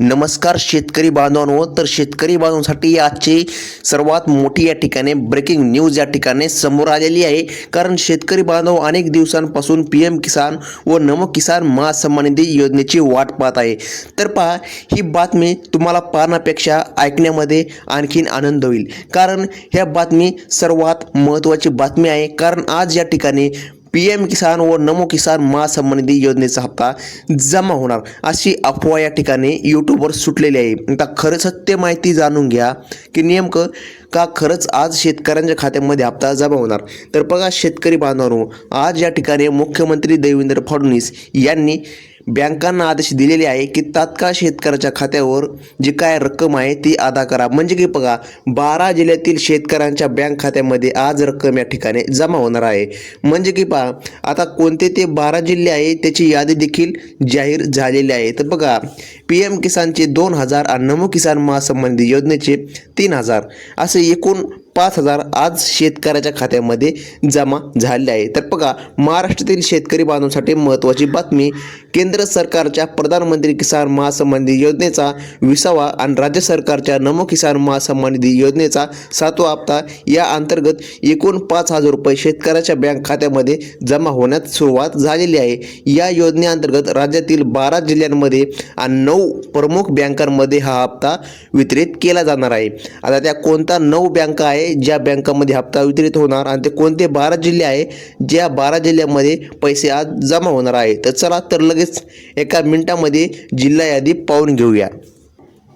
नमस्कार शेतकरी बांधवांवर तर शेतकरी बांधवांसाठी आजची सर्वात मोठी या ठिकाणी ब्रेकिंग न्यूज या ठिकाणी समोर आलेली आहे. कारण शेतकरी बांधव अनेक दिवसांपासून पी एम किसान व नमो किसान महासन्मान निधी योजनेची वाट पाहत आहे. तर पहा ही बातमी तुम्हाला पाहण्यापेक्षा ऐकण्यामध्ये आणखीन आनंद होईल. कारण ह्या बातमी सर्वात महत्त्वाची बातमी आहे. कारण आज या ठिकाणी पी एम किसान व नमो किसान महासंबंधी योजनेचा हप्ता जमा होणार अशी अफवा या ठिकाणी यूट्यूबवर सुटलेली आहे. आता खरं सत्य माहिती जाणून घ्या की नेमकं का खरंच आज शेतकऱ्यांच्या खात्यामध्ये हप्ता जमा होणार? तर बघा शेतकरी बांधवांनो आज या ठिकाणी मुख्यमंत्री देवेंद्र फडणवीस यांनी बँकांना आदेश दिलेले आहे की तात्काळ शेतकऱ्याच्या खात्यावर जी काय रक्कम आहे ती अदा करा. म्हणजे की बघा बारा जिल्ह्यातील शेतकऱ्यांच्या बँक खात्यामध्ये आज रक्कम या ठिकाणी जमा होणार आहे. म्हणजे की पहा आता कोणते ते बारा जिल्हे आहे त्याची यादी देखील जाहीर झालेली आहे. तर बघा पी एम किसानचे दोन हजार आणि नमो किसान महासंबंधी योजनेचे तीन हजार. असे एकूण पाच हजार आज शेतकऱ्याच्या खात्यामध्ये जमा झाले आहे. तर बघा महाराष्ट्रातील शेतकरी बांधवांसाठी महत्त्वाची बातमी केंद्र सरकारच्या प्रधानमंत्री किसान महासन्मान निधी योजनेचा विसावा आणि राज्य सरकारच्या नमो किसान महासन्मान निधी योजनेचा सातवा हप्ता या अंतर्गत एकूण पाच हजार रुपये शेतकऱ्याच्या बँक खात्यामध्ये जमा होण्यास सुरुवात झालेली आहे. या योजनेअंतर्गत राज्यातील बारा जिल्ह्यांमध्ये आणि नऊ प्रमुख बँकांमध्ये हा हप्ता वितरित केला जाणार आहे. आता त्या कोणत्या नऊ बँका आहे ज्या बँकामध्ये हप्ता वितरित होणार आणि ते कोणते बारा जिल्हे आहे ज्या बारा जिल्ह्यामध्ये पैसे आज जमा होणार आहे. तर चला तर लगेच एका मिनिटामध्ये जिल्हा यादी पाहून घेऊया.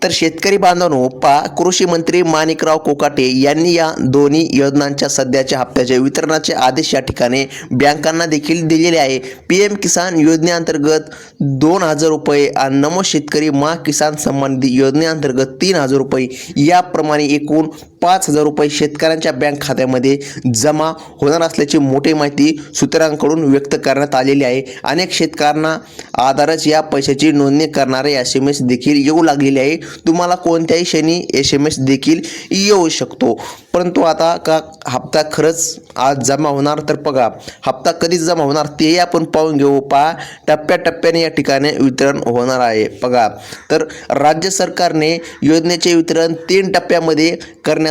तर शेतकरी बांधवांनो पा कृषी मंत्री माणिकराव कोकाटे यांनी या दोन्ही योजनांच्या सध्याच्या हप्त्याचे वितरणाचे आदेश या ठिकाणी बँकांना देखील दिलेले आहे. पी एम किसान योजनेअंतर्गत दोन हजार रुपये आणि नमो शेतकरी मा किसान सन्मान निधी योजनेअंतर्गत तीन हजार रुपये याप्रमाणे एकूण पाच हजार रुपये शेतकऱ्यांच्या बँक खात्यामध्ये जमा होणार असल्याची मोठी माहिती सूत्रांकडून व्यक्त करण्यात आलेली आहे. अनेक शेतकऱ्यांना आधारच या पैशाची नोंदणी करणारे एस एम एस देखील येऊ लागलेले आहे. तुम्हाला कोणत्याही क्षणी एस एम एस देखील येऊ शकतो. परंतु आता का हप्ता खरंच आज जमा होणार? तर बघा हप्ता कधीच जमा होणार तेही आपण पाहून घेऊ. पहा टप्प्याटप्प्याने या ठिकाणी वितरण होणार आहे. बघा तर राज्य सरकारने योजनेचे वितरण तीन टप्प्यामध्ये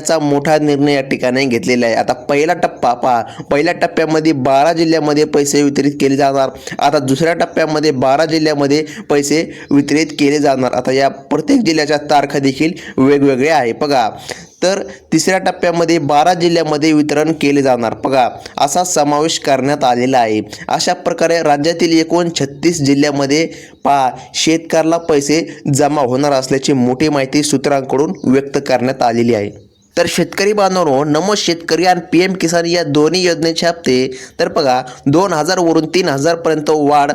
करण्याचा मोठा निर्णय या ठिकाणी घेतलेला आहे. आता पहिला टप्पा पहा. पहिल्या टप्प्यामध्ये बारा जिल्ह्यामध्ये पैसे वितरित केले जाणार. आता दुसऱ्या टप्प्यामध्ये बारा जिल्ह्यामध्ये पैसे वितरित केले जाणार. आता या प्रत्येक जिल्ह्याच्या तारखा देखील वेगवेगळ्या आहे बघा. तर तिसऱ्या टप्प्यामध्ये बारा जिल्ह्यामध्ये वितरण केले जाणार. बघा. असा समावेश करण्यात आलेला आहे. अशा प्रकारे राज्यातील एकूण छत्तीस जिल्ह्यामध्ये पा शेतकऱ्याला पैसे जमा होणार असल्याची मोठी माहिती सूत्रांकडून व्यक्त करण्यात आलेली आहे. तर शेतकरी बांधवांनो नमो शेतकरी आणि पी एम किसान या दोन्ही योजनेचे हप्ते तर बघा दोन हजारवरून तीन हजारपर्यंत वाढ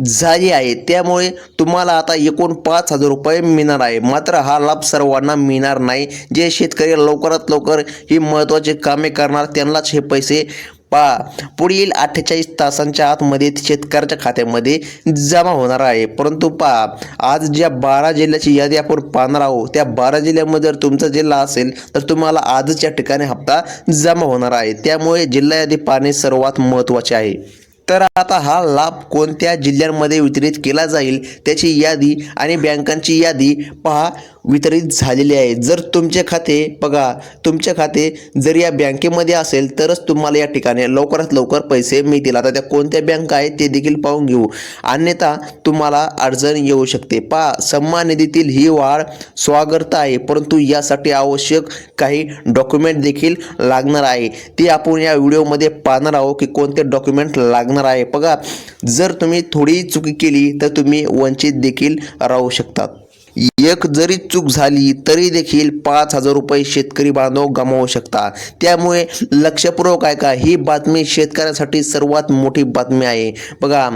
झाली आहे. त्यामुळे तुम्हाला आता एकूण पाच हजार रुपये मिळणार आहे. मात्र हा लाभ सर्वांना मिळणार नाही. जे शेतकरी लवकरात लवकर ही महत्त्वाची कामे करणार त्यांनाच हे पैसे पा. पुढील अठ्ठेचाळीस तासांच्या आतमध्ये शेतकऱ्याच्या खात्यामध्ये जमा होणार आहे. परंतु पा. आज ज्या बारा जिल्ह्याची यादी आपण पाहणार आहोत त्या बारा जिल्ह्यामध्ये जर तुमचा जिल्हा असेल तर तुम्हाला आजच या ठिकाणी हप्ता जमा होणार आहे. त्यामुळे जिल्हा यादी पाहणे सर्वात महत्त्वाचे आहे. तर आता हा लाभ कोणत्या जिल्ह्यांमध्ये वितरित केला जाईल त्याची यादी आणि बँकांची यादी पहा. वितरित झालेले आहे. जर तुमचे खाते बघा तुमचे खाते जर या बँकेमध्ये असेल तरच तुम्हाला या ठिकाणी लवकरात लवकर पैसे मिळतील. आता त्या कोणत्या बँक आहेत ते देखील पाहून घेऊ. अन्यथा तुम्हाला अडचण येऊ शकते. पहा सन्मान निधीतील ही वाढ स्वागत आहे परंतु यासाठी आवश्यक काही डॉक्युमेंट देखील लागणार आहे. ते आपण या व्हिडिओमध्ये पाहणार आहोत की कोणते डॉक्युमेंट लागणार आहे. बघा जर तुम्ही थोडी चुकी केली तर तुम्ही वंचित देखील राहू शकतात. एक जरी चूक झाली तरी देखील पाच हजार रुपये शेतकरी बांधव गमावू शकता त्यामुळे लक्षपूर्वक ऐका ही बातमी शेतकऱ्यांसाठी सर्वात मोठी बातमी आहे. बघा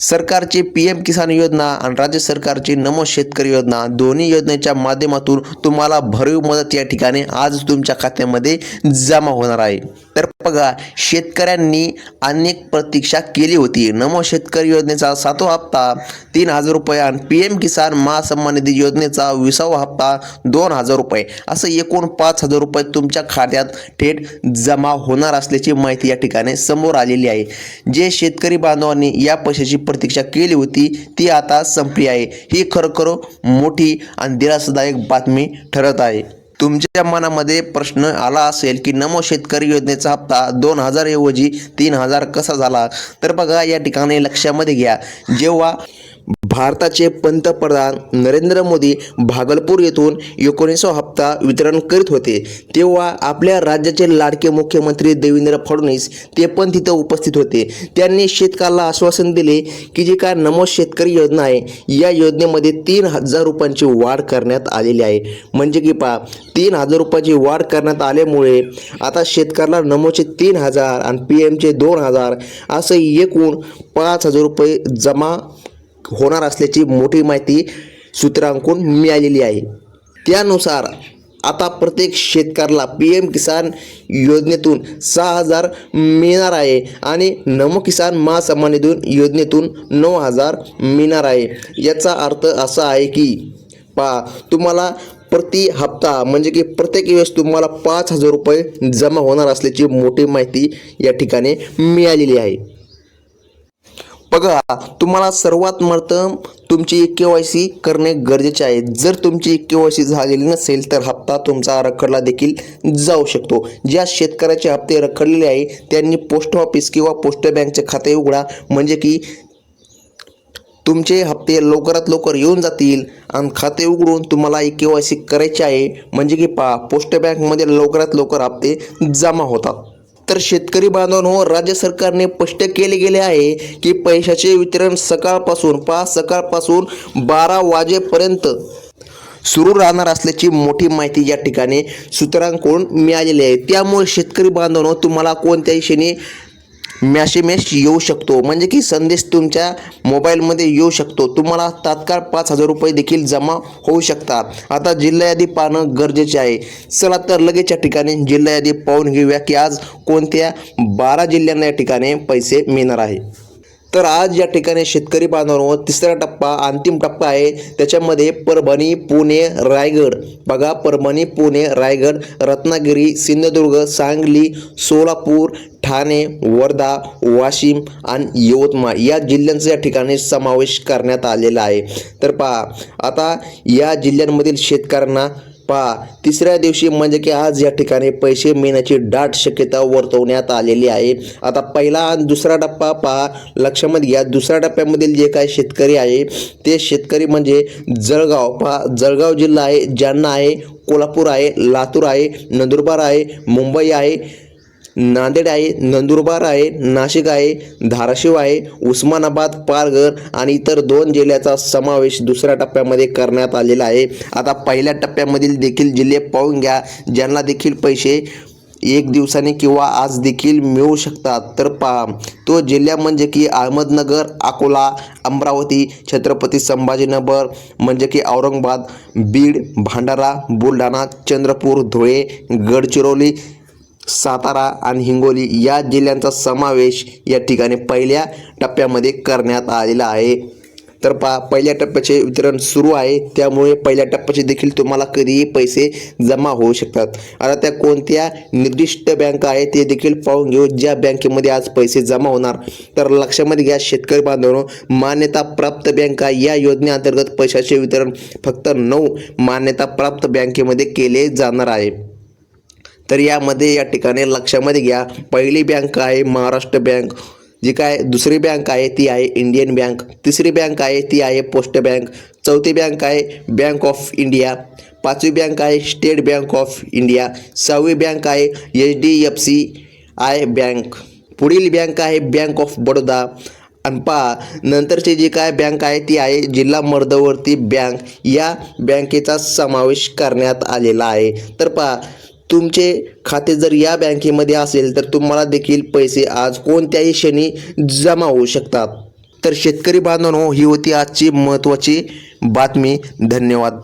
सरकारची पी एम किसान योजना आणि राज्य सरकारची नमो शेतकरी योजना दोन्ही योजनेच्या माध्यमातून तुम्हाला भरीव मदत या ठिकाणी आज तुमच्या खात्यामध्ये जमा होणार आहे. तर बघा शेतकऱ्यांनी अनेक प्रतीक्षा केली होती. नमो शेतकरी योजनेचा सातवा हप्ता तीन हजार रुपये आणि पी एम किसान महासन्मान निधी योजनेचा विसावा हप्ता दोन हजार रुपये. असं एकूण पाच हजार रुपये तुमच्या खात्यात थेट जमा होणार असल्याची माहिती या ठिकाणी समोर आलेली आहे. जे शेतकरी बांधवांनी या पैशाची प्रतीक्षा केली होती ती आता संपली आहे. ही खरोखर मोठी आणि दिलासादायक बातमी ठरत आहे. तुमच्या मनामध्ये प्रश्न आला असेल की नमो शेतकरी योजनेचा हप्ता दोन हजार ऐवजी तीन हजार कसा झाला? तर बघा या ठिकाणी लक्षामध्ये घ्या. जेव्हा भारताचे पंतप्रधान नरेंद्र मोदी भागलपूर येथून एकोणीसवा हप्ता वितरण करीत होते. तेव्हा आपल्या राज्याचे लाडके मुख्यमंत्री देवेंद्र फडणवीस ते पण तिथं उपस्थित होते. त्यांनी शेतकऱ्याला आश्वासन दिले की जी काय नमो शेतकरी योजना आहे या योजनेमध्ये तीन हजार रुपयांची वाढ करण्यात आलेली आहे. म्हणजे की पा तीन हजार रुपयाची वाढ करण्यात आल्यामुळे आता शेतकऱ्याला नमोचे तीन हजार आणि पी एमचे दोन हजार असं एकूण पाच हजार रुपये जमा होणार असल्याची मोठी माहिती सूत्रांकडून मिळालेली आहे. त्यानुसार आता प्रत्येक शेतकऱ्याला पी एम किसान योजनेतून सहा हजार मिळणार आहे आणि नमो किसान महासन्मान निधून योजनेतून नऊ हजार मिळणार आहे. याचा अर्थ असा आहे की पा तुम्हाला प्रति हप्ता म्हणजे की प्रत्येक वेळेस तुम्हाला पाच हजार रुपये जमा होणार असल्याची मोठी माहिती या ठिकाणी मिळालेली आहे. बघा तुम्हाला सर्वात महत्त्व तुमची के वाय सी करणे गरजेचे आहे. जर तुमची के वाय सी झालेली नसेल तर हप्ता तुमचा रखडला देखील जाऊ शकतो. ज्या शेतकऱ्याचे हप्ते रखडलेले आहे त्यांनी पोस्ट ऑफिस किंवा पोस्ट बँकचे खाते उघडा. म्हणजे की तुमचे हप्ते लवकरात लवकर येऊन जातील आणि खाते उघडून तुम्हाला एक के वाय सी करायची आहे. म्हणजे की पा पोस्ट बँकमध्ये लवकरात लवकर हप्ते जमा होतात. तर शेतकरी बांधवांनो राज्य सरकारने स्पष्ट केले गेले आहे की पैशाचे वितरण सकाळपासून पाच सकाळपासून बारा वाजेपर्यंत सुरू राहणार असल्याची मोठी माहिती या ठिकाणी सूत्रांकडून मिळालेली आहे. त्यामुळे शेतकरी बांधवांनो तुम्हाला कोणत्याही क्षणी मॅसेमेस येऊ शकतो. म्हणजे की संदेश तुमच्या मोबाईलमध्ये येऊ शकतो. तुम्हाला तात्काळ पाच हजार रुपये देखील जमा होऊ शकतात. आता जिल्हा यादी पाहणं गरजेचे आहे. चला तर लगेच या ठिकाणी जिल्हा यादी पाहून घेऊया की आज कोणत्या बारा जिल्ह्यांना या ठिकाणी पैसे मिळणार आहे. तर आज या ठिकाणी शेतकरी बांधवांनो तिसरा टप्पा अंतिम टप्पा आहे. त्याच्यामध्ये परभणी पुणे रायगड. बघा परभणी पुणे रायगड रत्नागिरी सिंधुदुर्ग सांगली सोलापूर ठाणे वर्धा वाशिम आणि यवतमाळ या जिल्ह्यांचा या ठिकाणी समावेश करण्यात आलेला आहे. तर पहा आता या जिल्ह्यांमधील शेतकऱ्यांना पहा तिसऱ्या दिवशी म्हणजे की आज या ठिकाणी पैसे मिळण्याची दाट शक्यता वर्तवण्यात आलेली आहे. आता पहिला आणि दुसरा टप्पा पहा लक्षामध्ये घ्या दुसऱ्या टप्प्यामधील जे काही शेतकरी आहे ते शेतकरी म्हणजे जळगाव पहा जळगाव जिल्हा आहे जालना आहे कोल्हापूर आहे लातूर आहे नंदुरबार आहे मुंबई आहे. नांदेड आहे नंदुरबार आहे नाशिक आहे धाराशिव आहे उस्मानाबाद पालघर आणि इतर दोन जिल्ह्याचा समावेश दुसऱ्या टप्प्यामध्ये करण्यात आलेला आहे. आता पहिल्या टप्प्यामधील देखील जिल्हे पाहून घ्या ज्यांना देखील पैसे एक दिवसाने किंवा आज देखील मिळू शकतात. तर पहा तो जिल्हा म्हणजे की अहमदनगर अकोला अमरावती छत्रपती संभाजीनगर म्हणजे की औरंगाबाद बीड भांडारा बुलढाणा चंद्रपूर धुळे गडचिरोली सातारा आणि हिंगोली या जिल्ह्यांचा समावेश या ठिकाणी पहिल्या टप्प्यामध्ये करण्यात आलेला आहे. तर पा पहिल्या टप्प्याचे वितरण सुरू आहे. त्यामुळे पहिल्या टप्प्याचे देखील तुम्हाला कधीही पैसे जमा होऊ शकतात. आता त्या कोणत्या निर्दिष्ट बँका आहेत ते देखील पाहून घेऊ. ज्या बँकेमध्ये आज पैसे जमा होणार तर लक्षामध्ये घ्या शेतकरी बांधवांनो मान्यता प्राप्त बँका या योजनेअंतर्गत पैशाचे वितरण फक्त नऊ मान्यता प्राप्त बँकेमध्ये केले जाणार आहे. तर यामध्ये या ठिकाणी लक्षामध्ये घ्या. पहिली बँक आहे महाराष्ट्र बँक जी काय दुसरी बँक आहे ती आहे इंडियन बँक तिसरी बँक आहे ती आहे पोस्ट बँक चौथी बँक आहे बँक ऑफ इंडिया पाचवी बँक आहे स्टेट बँक ऑफ इंडिया सहावी बँक आहे H D F C I bank पुढील बँक आहे बँक ऑफ बडोदा आणि पहा नंतरची जी काय बँक आहे ती आहे जिल्हा मध्यवर्ती बँक या बँकेचा समावेश करण्यात आलेला आहे. तर पहा तुमचे खाते जर या बँकेमध्ये असेल तर तुम्हाला देखील पैसे आज कोणत्याही क्षणी जमा होऊ शकतात. तर शेतकरी बांधवांनो ही होती आजची महत्त्वाची बातमी. धन्यवाद.